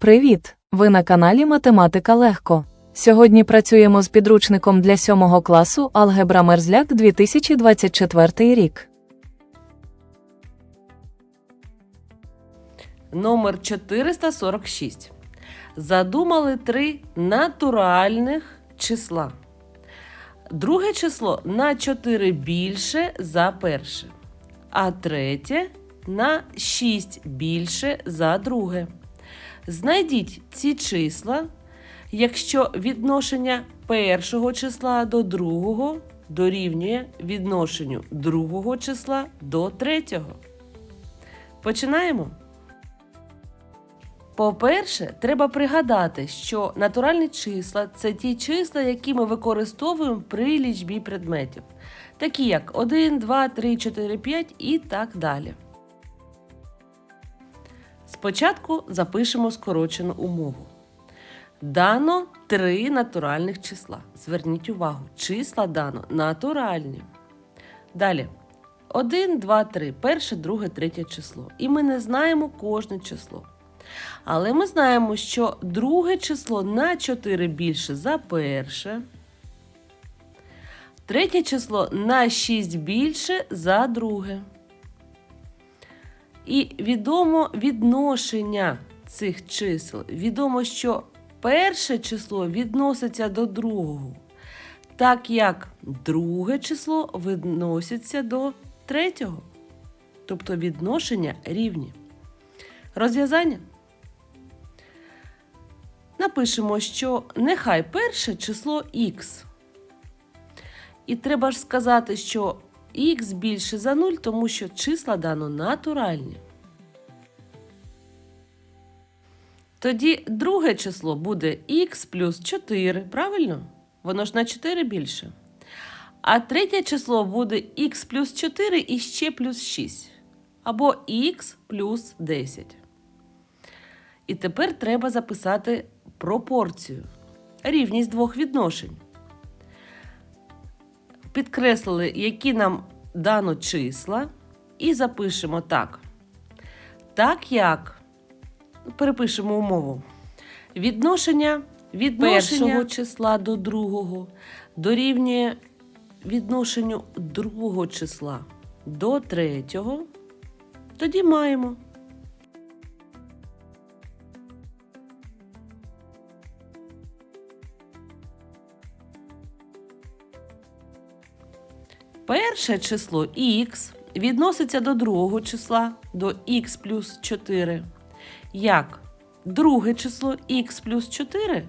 Привіт! Ви на каналі Математика Легко. Сьогодні працюємо з підручником для 7 класу Алгебра Мерзляк 2024 рік. Номер 446. Задумали три натуральних числа. Друге число на 4 більше за перше, а третє на 6 більше за друге. Знайдіть ці числа, якщо відношення першого числа до другого дорівнює відношенню другого числа до третього. Починаємо. По-перше, треба пригадати, що натуральні числа це ті числа, які ми використовуємо при лічбі предметів, такі як 1, 2, 3, 4, 5 і так далі. Спочатку запишемо скорочену умову. Дано три натуральних числа. Зверніть увагу, числа дано натуральні. Далі. 1, 2, 3, перше, друге, третє число. І ми не знаємо кожне число. Але ми знаємо, що друге число на 4 більше за перше. Третє число на 6 більше за друге. І відомо відношення цих чисел. Відомо, що перше число відноситься до другого, так як друге число відноситься до третього. Тобто відношення рівні. Розв'язання. Напишемо, що нехай перше число х. І треба ж сказати, що х більше за 0, тому що числа дано натуральні. Тоді друге число буде х плюс 4, правильно? Воно ж на 4 більше. А третє число буде х плюс 4 і ще плюс 6. Або х плюс 10. І тепер треба записати пропорцію. Рівність двох відношень. Підкреслили, які нам дано числа, і запишемо так. Так як перепишемо умову. Відношення від першого числа до другого дорівнює відношенню другого числа до третього. Тоді маємо. Перше число х відноситься до другого числа до х плюс 4. Як друге число х плюс 4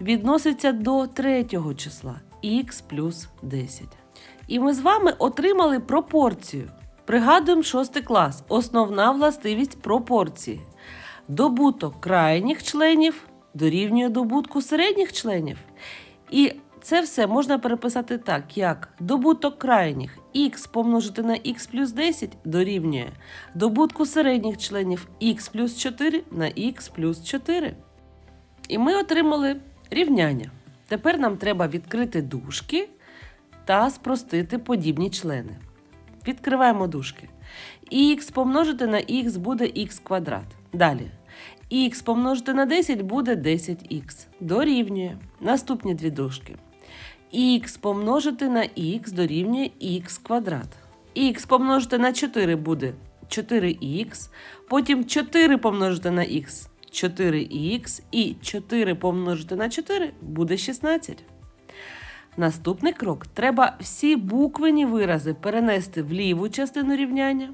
відноситься до третього числа х плюс 10. І ми з вами отримали пропорцію. Пригадуємо шостий клас. Основна властивість пропорції. Добуток крайніх членів дорівнює добутку середніх членів. І це все можна переписати так, як добуток крайніх х помножити на х плюс 10 дорівнює добутку середніх членів х плюс 4 на х плюс 4. І ми отримали рівняння. Тепер нам треба відкрити дужки та спростити подібні члени. Відкриваємо дужки. х помножити на х буде х квадрат. Далі. х помножити на 10 буде 10х. Дорівнює. Наступні дві дужки. Х помножити на х дорівнює х квадрат. х помножити на 4 буде 4х. Потім 4 помножити на х 4х. І 4 помножити на 4 буде 16. Наступний крок. Треба всі буквені вирази перенести в ліву частину рівняння.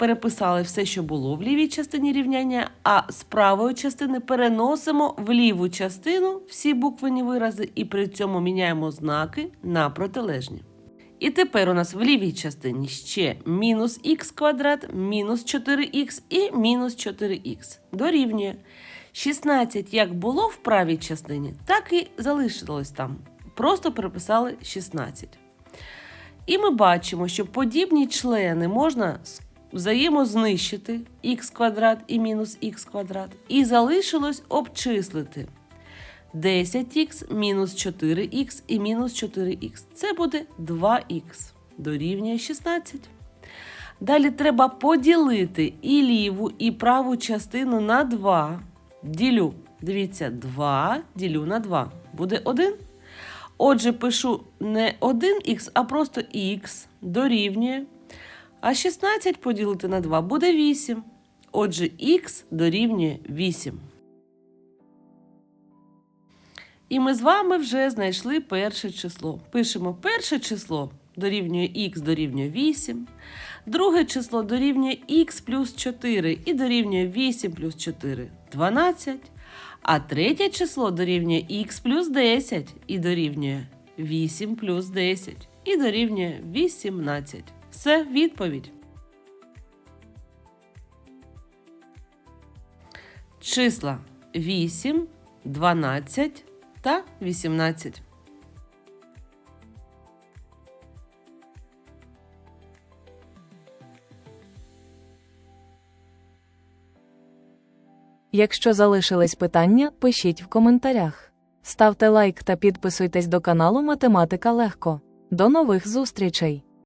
Переписали все, що було в лівій частині рівняння, а з правої частини переносимо в ліву частину всі буквені вирази і при цьому міняємо знаки на протилежні. І тепер у нас в лівій частині ще мінус х квадрат, мінус 4х і мінус 4х. Дорівнює. 16 як було в правій частині, так і залишилось там. Просто переписали 16. І ми бачимо, що подібні члени можна взаємознищити х квадрат і мінус х квадрат. І залишилось обчислити 10х мінус 4х і мінус 4х. Це буде 2х дорівнює 16. Далі треба поділити і ліву, і праву частину на 2 Ділю. Дивіться, 2 ділю на 2. Буде 1. Отже, пишу не 1х, а просто х дорівнює. А 16 поділити на 2 буде 8. Отже, х дорівнює 8. І ми з вами вже знайшли перше число. Пишемо перше число дорівнює х дорівнює 8. Друге число дорівнює х плюс 4 і дорівнює 8 плюс 4 12. А третє число дорівнює х плюс 10 і дорівнює 8 плюс 10 і дорівнює 18. Все, відповідь. Числа 8, 12 та 18. Якщо залишились питання, пишіть в коментарях. Ставте лайк та підписуйтесь до каналу Математика Легко. До нових зустрічей!